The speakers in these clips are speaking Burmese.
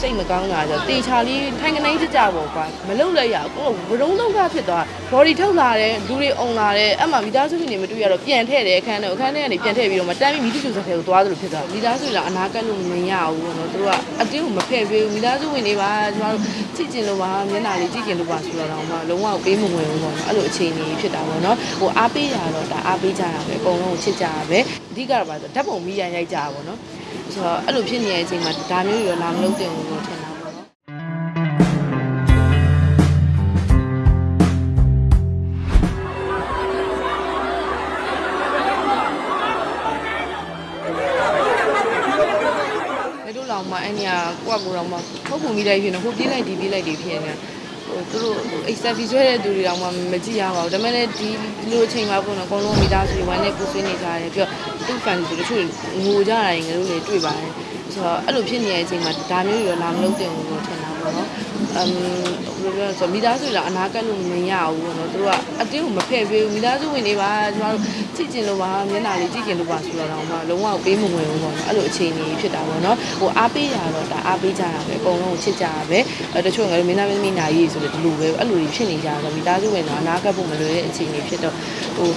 စိတ်မကောင်းတာဆိုတေချာလေးထိုင်ကနေကြကြပေါ့ကွာမလုံလိုက်ရကိုဝရုံးလုံးကဖြစ်သွား body ထုတ်လာတယ်လူတွေအုံလာတယ်အဲ့မှာမိသားစုဝင်တွေမတွေ့ရတော့ပြန်ထည့်တယ်အခန်းထဲအခန်းထဲကနေပြန်ထည့်ပြီးတော့မတန်းပြီးမိသားစုစက်ထဲကိုသွားသလိုဖြစ်သွားမိသားစုကအနာကတ်လို့မရဘူးပေါ့နော်သူတို့ကအတင်းကိုမဖဲ့ပေးဘူးမိသားစုဝင်တွေပါကျမတို့ကြည့်ကျင်လို့ပါမျက်နှာလေးကြည့်ကျင်လို့ပါဆိုတော့တော့လုံးဝပေးမဝင်ဘူးပေါ့နော်အဲ့လိုအခြေအနေဖြစ်တာပေါ့နော်ဟိုအားပေးတာတော့ဒါအားပေးကြတာပဲအကုန်လုံးကိုချစ်ကြတာပဲအဓိကတော့ပါဆိုဓာတ်ပုံမိရရိုက်ကြတာပေါ့နော် ဆိုတော့အဲ့လိုဖြစ်နေတဲ့အချိန်မှာဒါမျိုးတွေတော့လာမလုပ်တင်ဘူးလို့ထင်တာပေါ့နော်လေတို့လောင်မအဲ့ညာကိုကကိုတော့မဟုတ်ဘူးမိလိုက်ဖြစ်နေဟိုပြေးလိုက်ဒီပြေးလိုက်ဒီဖြစ်နေ ဟိုသူတို့အိတ်ဆက်ပြီးဆွဲတဲ့သူတွေတော့မမကြည့်ရပါဘူးဒါပေမဲ့လည်းဒီလိုအချိန်မှာပေါ့နော်အကုန်လုံးမိသားစုတွေဝမ်းနဲ့ပူဆွေးနေကြတယ်ပြီးတော့သူ့ fan တွေတချို့ငိုကြတာငယ်တို့တွေတွေ့ပါတယ်ဆိုတော့အဲ့လိုဖြစ်နေတဲ့အချိန်မှာဒါမျိုးတွေတော့လာမလုပ်တင်ဘူးလို့ထင်တာပေါ့နော်အမ်ဘယ်လိုပြောဆိုမိသားစုကအနာကတ်လို့မရဘူးပေါ့နော်သူတို့ကအတင်းကိုမဖဲ့ပေးဘူးမိသားစုဝင်တွေပါကျမတို့ကြည့်ကျင်လို့ပါမျက်နှာလေးကြည့်ကျင်လို့ပါဆိုတော့တော့မှလုံးဝပေးမဝင်ဘူးပေါ့နော်အဲ့လိုအခြေအနေဖြစ်တာပေါ့နော်ဟိုအားပေးတာတော့ဒါအားပေးကြတာပဲအကုန်လုံးကိုချစ်ကြတာပဲအဲတချို့ငါတို့မင်းသားမင်းသမီးနာရီဆိုတော့ဒီလိုပဲအဲ့လိုတွေဖြစ်နေကြတော့မိသားစုဝင်တော့အနာကတ်ဖို့မလွယ်တဲ့အခြေအနေဖြစ်တော့ဟို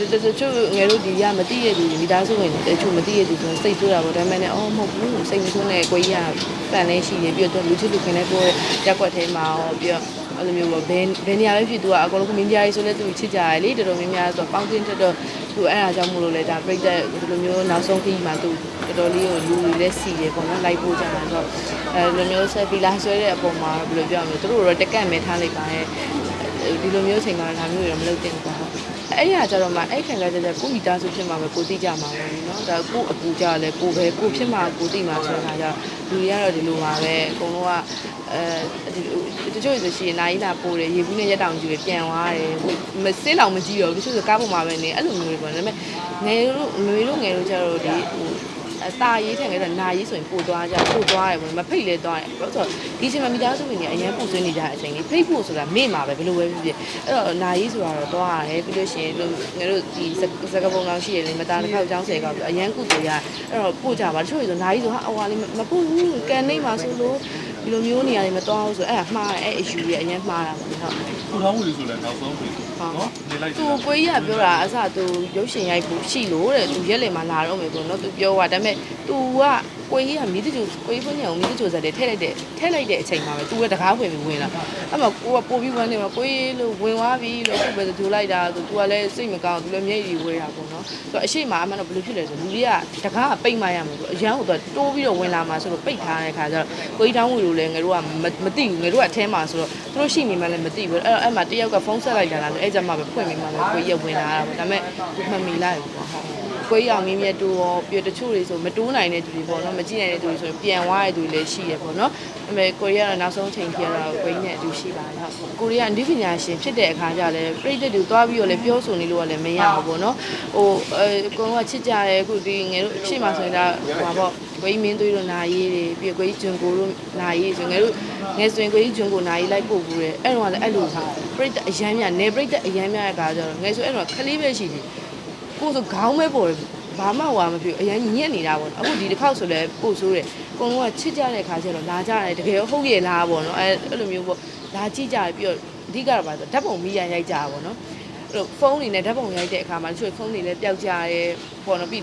တချို့ငယ်တို့ဒီရမသိရသူမိသားစုဝင်တချို့မသိရသူဆိုစိတ်ဆိုးတာပေါ့ဒါပေမဲ့လည်းအော်မဟုတ်ဘူးစိတ်မဆိုးနဲ့ကိုကြီးကပန်လဲရှိနေပြီးတော့လူချစ်လူခင်နဲ့ကိုရက်ွက်ထဲမှာရောပြီးတော့ အဲ့လိုမျိုးပေါ့ဘယ်ဘယ်နေရာပဲဖြစ်သူကအကုန်လုံးကမင်းပြားကြီးဆိုလဲသူချစ်ကြရလေတော်တော်များများဆိုပေါင်းတင်တက်တော့သူအဲ့အားကြောင့်မို့လို့လဲဒါပြိတ္တဒီလိုမျိုးနောက်ဆုံးခီးမှာသူတော်တော်လေးကိုလူတွေလည်းစီတယ်ပေါ့နော်လိုက်ပို့ကြတာဆိုတော့အဲလိုမျိုးဆက်ဖီလာဆွဲတဲ့အပေါ်မှာဘယ်လိုပြောရမလဲသူတို့တော့တက်ကန့်မဲထားလိုက်ပါရဲ့ဒီလိုမျိုးချိန်မှာဒါမျိုးတွေတော့မလုပ်သင့်ဘူးပေါ့ဟုတ် အဲ့ဒီဟာကျတော့မှအဲ့ခံကကြတဲ့ကိုမိသားစုဖြစ်မှာပဲကိုသိကြမှာပဲเนาะဒါကိုအပူကြလဲကိုပဲကိုဖြစ်မှာကိုသိမှာဆိုတဲ့ခါကျလူတွေကတော့ဒီလိုပါပဲအကုန်လုံးကအဲဒီတချို့ဆိုရှင်နိုင်လာပို့တယ်ရေဘူးနဲ့ရက်တောင်ကြီးပဲပြန်သွားတယ်မစင်းတောင်မကြည့်တော့ဘူးတချို့ဆိုကားပေါ်မှာပဲနေအဲ့လိုမျိုးတွေပေါ့ဒါပေမဲ့ငယ်တို့မမေတို့ငယ်တို့ကျတော့ဒီဟို အตาရေးထင်ခဲ့တော့နာရေးဆိုရင်ပို့သွားကြပို့သွားတယ်ပေါ့မဖိတ်လဲသွားတယ်ဘာလို့ဆိုတော့ဒီချိန်မှာမိသားစုဝင်တွေအရင်ပို့ဆွေးနေကြတဲ့အချိန်လေးဖိတ်ဖို့ဆိုတာမေ့မှာပဲဘယ်လိုပဲဖြစ်ဖြစ်အဲ့တော့နာရေးဆိုတာတော့သွားရတယ်ပြီးလို့ရှိရင်တို့ငါတို့ဒီစကပုံကောင်ရှိရလေမသားတစ်ခေါက်ချောင်းဆယ်ခေါက်ပြီးအရင်ကုတူရအဲ့တော့ပို့ကြပါတချို့ဆိုနာရေးဆိုဟာအဝါလေးမပို့ဘူးကန်နေမှာဆိုလို့ဒီလိုမျိုးနေရာတွေမသွားဘူးဆိုအဲ့ဒါမှားတယ်အဲ့အယူတွေအရင်မှားတာပေါ့ဟုတ်ခုထောင်းဝင်ဆိုလဲနောက်ဆုံးပြီနော်နေလိုက် သူကိုကြီးကပြောတာအစသူရုပ်ရှင်ရိုက်ဖို့ရှိလို့တဲ့သူရက်လေမှာလာတော့မယ်ပေါ့နော်သူပြောတာဒါပေမဲ့ तू ကကိုကြီးကမိတကျူကိုကြီးဖွင့်နေအောင်မိတကျူစက်တဲ့ထည့်လိုက်တဲ့ထည့်လိုက်တဲ့အချိန်မှာပဲ तू ကတကားဖွင့်ပြီးဝင်လာအဲ့မှာကိုကပို့ပြီးဝင်နေမှာကိုကြီးလို့ဝင်သွားပြီလို့ခုပဲသူလိုက်တာသူ तू ကလည်းစိတ်မကောင်း तू လည်းမျက်ရည်ဝဲတာပေါ့နော်ဆိုတော့အရှိမအမှန်တော့ဘယ်လိုဖြစ်လဲဆိုလူတွေကတကားကပိတ်မှရမှာဆိုအရန်ကိုတော့တိုးပြီးတော့ဝင်လာမှာဆိုတော့ပိတ်ထားတဲ့ခါကျတော့ကိုကြီးတောင်းဝင်လို့လည်းငါတို့ကမသိဘူးငါတို့ကအထဲမှာဆိုတော့သူတို့ရှိနေမှလည်းမသိဘူးအဲ့တော့အဲ့မှာတယောက်ကဖုန်းဆက်လိုက်တာလား အဲ့ကြမှာပဲဖွင့်ပြီးမှပဲကိုကြီးကဝင်လာတာပေါ့ဒါပေမဲ့မမီလိုက်ဘူးပေါ့ဟုတ် ကိုကြီးအောင်မင်းမြတ်တိုးရောပြီးတော့တချို့တွေဆိုမတိုးနိုင်တဲ့သူတွေပေါ့နော်မကြည့်နိုင်တဲ့သူတွေဆိုရင်ပြန်သွားတဲ့သူတွေလည်းရှိရပေါ့နော်ဒါပေမဲ့ကိုရီးယားကနောက်ဆုံးချိန်ထိကတော့ကိုကြီးနဲ့အတူရှိပါတယ်ဟုတ်ကိုရီးယားအနည်းပညာရှင်ဖြစ်တဲ့အခါကျလည်းပြိတ္တတွေသွားပြီးတော့လည်းပြောဆိုနေလို့ကလည်းမရဘူးပေါ့နော်ဟိုအဲကိုကချစ်ကြတယ်အခုဒီငယ်တို့ရှေ့မှာဆိုရင်ဒါဟိုပါပေါ့ကိုကြီးမင်းသွေးတို့နာရေးတွေပြီးကိုကြီးဂျွန်ကိုတို့နာရေးဆိုငယ်တို့ငယ်ဆိုရင်ကိုကြီးဂျွန်ကိုနာရေးလိုက်ပို့ဘူးတဲ့အဲ့တော့လည်းအဲ့လိုဟာပြိတ္တအရမ်းများနေပြိတ္တအရမ်းများတဲ့အခါကျတော့ငယ်ဆိုအဲ့တော့ခလေးပဲရှိတယ် ကိုယ်ဆိုခေါင်းပဲပေါ်တယ်ဘာမှဟွာမဖြစ်ဘူးအရင်ညက်နေတာပေါ့နော်အခုဒီတစ်ခေါက်ဆိုလဲပို့ဆိုးတယ်အကုန်လုံးကချစ်ကြတဲ့ခါကျတော့လာကြတယ်တကယ်ရောဟုတ်ရဲ့လားပေါ့နော်အဲအဲ့လိုမျိုးပေါ့လာကြည့်ကြတယ်ပြီးတော့အဓိကတော့ပါဆိုဓာတ်ပုံမိရရိုက်ကြတာပေါ့နော်အဲ့လိုဖုန်းတွေနဲ့ဓာတ်ပုံရိုက်တဲ့အခါမှာတချို့ဖုန်းတွေလည်းပျောက်ကြတယ်ပေါ့နော်ပြီး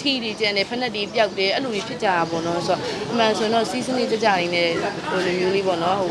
ထီတွေကျန်တယ်ဖက်နဲ့တွေပျောက်တယ်အဲ့လိုတွေဖြစ်ကြတာပေါ့နော်ဆိုတော့အမှန်ဆိုရင်တော့စီးစနစ်ကြကြလေးနဲ့ဟိုလိုမျိုးလေးပေါ့နော်ဟို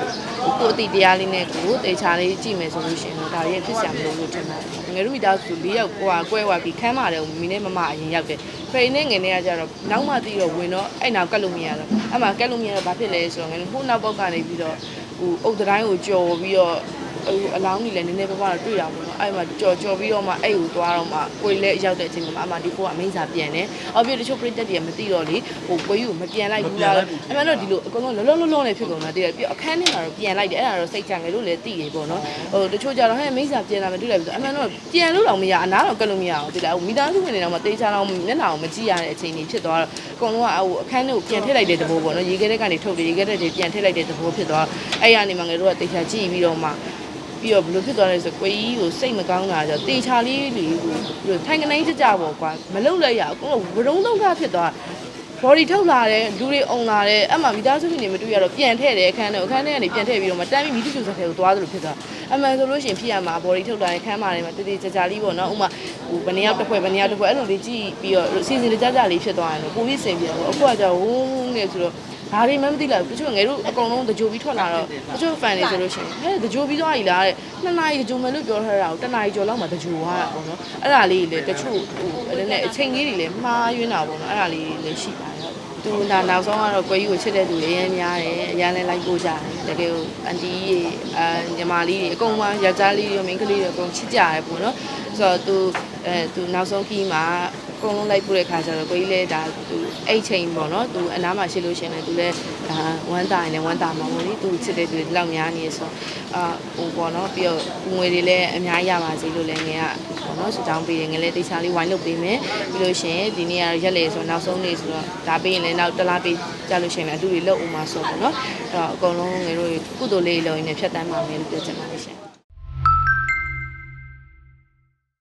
ကိုယ်အတိတရားလေးနဲ့ကိုယ်တေချာလေးကြည့်မယ်ဆိုလို့ရှိရင်တော့ဒါရဲ့ဖြစ်စရာမလိုလို့ထင်ပါတယ် ငယ်တို့မိသားစု၄ယောက်ကွာကွဲသွားပြီးခမ်းပါတယ်မိနဲ့မမအရင်ရောက်တယ်ဖရိနဲ့ငယ်နဲ့ကကြတော့နောက်မှတီးတော့ဝင်တော့အဲ့နောက်ကတ်လို့မရတော့အဲ့မှာကတ်လို့မရတော့ဘာဖြစ်လဲဆိုတော့ငယ်ဟိုနောက်ပေါက်ကနေပြီးတော့ဟိုအုတ်တိုင်းကိုကြော်ပြီးတော့ ဟိုအလောင်းကြီးလည်းနည်းနည်းပါးပါးတော့တွေ့တာပေါ့နော်အဲ့မှာကြော်ကြော်ပြီးတော့မှအဲ့ကိုသွားတော့မှကိုယ်လည်းရောက်တဲ့အချိန်မှာအမှဒီကိုကအမိန်းစာပြန်တယ်အော်ပြီးတချို့ printed တွေကမသိတော့လေဟိုကိုကြီးကိုမပြန်လိုက်ဘူးလားအမှန်တော့ဒီလိုအကုန်လုံးလောလောလောလောနဲ့ဖြစ်ကုန်တာတည်းပြီးအခန်းထဲမှာတော့ပြန်လိုက်တယ်အဲ့ဒါတော့စိတ်ချငယ်လို့လည်းသိတယ်ပေါ့နော်ဟိုတချို့ကြတော့ဟဲ့မိန်းစာပြန်လာမတွေ့လိုက်ဘူးဆိုအမှန်တော့ပြန်လို့တော့မရအနားတော့ကတ်လို့မရအောင်တိလားဟိုမိသားစုဝင်တွေတော့မတေးချတော့မျက်နှာကိုမကြည့်ရတဲ့အချိန်ကြီးဖြစ်သွားတော့အကုန်လုံးကဟိုအခန်းထဲကိုပြန်ထည့်လိုက်တဲ့သဘောပေါ့နော်ရေခဲတဲ့ကနေထုတ်တယ်ရေခဲတဲ့တွေပြန်ထည့်လိုက်တဲ့သဘောဖြစ်သွားအဲ့ရနေမှာငယ်တို့ကတေချာကြည့်ပြီးတော့မှ ပြီးတော့ဘလို့ဖြစ်သွားလဲဆိုကိုကြီးကိုစိတ်မကောင်းတာဆိုတေချာလေးလေဟိုထိုင်ကနေကြကြပေါ့ကွာမလုံလိုက်ရအကုန်လုံးဝရုံးလုံးကဖြစ်သွား body ထုတ်လာတယ်လူတွေအုံလာတယ်အဲ့မှာမိသားစုတွေနေမတွေ့ရတော့ပြန်ထည့်တယ်အခန်းထဲအခန်းထဲကနေပြန်ထည့်ပြီးတော့မှတန်းပြီးမိသူစုဆက်ထဲကိုသွားသလိုဖြစ်သွားအမှန်ဆိုလို့ရှိရင်ဖြစ်ရမှာ body ထုတ်လာတဲ့ခန်းမှာတွေမှာတည်တည်ကြကြလေးပေါ့နော်ဥမာဟိုဘယ်နှစ်ယောက်တစ်ဖွဲ့ဘယ်နှစ်ယောက်တစ်ဖွဲ့အဲ့လိုလေးကြည့်ပြီးတော့စီစဉ်ကြကြလေးဖြစ်သွားရင်တော့ပိုပြီးစင်ပြေတော့အခုကကြောဝုန်းနေဆိုတော့ ဘာတွေမှမသိလိုက်ဘူးတချို့ငယ်တို့အကုန်လုံးတကြိုပြီးထွက်လာတော့တချို့ fan တွေဆိုလို့ရှိရင်ဟဲ့တကြိုပြီးသွားပြီလားတဲ့နှစ်နာရီကြိုမယ်လို့ပြောထားတာကိုတစ်နာရီကျော်လောက်မှတကြိုသွားတာပေါ့နော်အဲ့ဒါလေးလေတချို့ဟိုအဲ့ဒါနဲ့အချိန်ကြီးတွေလည်းမှားယွင်းတာပေါ့နော်အဲ့ဒါလေးလည်းရှိပါတယ်သူဒါနောက်ဆုံးကတော့ကိုကြီးကိုချစ်တဲ့သူတွေအများများတယ်အရန်လည်းလိုက်ပို့ကြတယ်တကယ်ကိုအန်တီကြီးအာညီမလေးတွေအကုန်လုံးယောက်ျားလေးတွေမိန်းကလေးတွေအကုန်ချစ်ကြတယ်ပေါ့နော်ဆိုတော့သူအဲသူနောက်ဆုံးခီးမှာအကုန်လုံးလိုက်ပို့တဲ့ခါကျတော့ကိုကြီးလည်းဒါသူ အဲ့ချိန်ပေါ့နော်သူအနားမှာရှိလို့ရှိရင်လည်းသူလည်းဒါဝမ်းတာရင်လည်းဝမ်းတာမှာပေါ့လေသူချစ်တဲ့သူတွေလောက်များနေဆိုတော့အာဟိုပေါ့နော်ပြီးတော့ငွေတွေလည်းအများကြီးရပါစေလို့လည်းငယ်ကပေါ့နော်ဆူတောင်းပေးတယ်ငယ်လည်းတိတ်ချာလေးဝိုင်းလုပ်ပေးမယ်ပြီးလို့ရှိရင်ဒီနေ့ကတော့ရက်လေဆိုတော့နောက်ဆုံးနေ့ဆိုတော့ဒါပေးရင်လည်းနောက်တစ်လားပေးကြလို့ရှိရင်လည်းအတူတွေလောက်အောင်မှာဆိုပေါ့နော်အဲ့တော့အကုန်လုံးငယ်တို့ကုသိုလ်လေးလုံးနေဖြတ်တန်းပါမယ်လို့ပြောချင်ပါတယ်ရှင်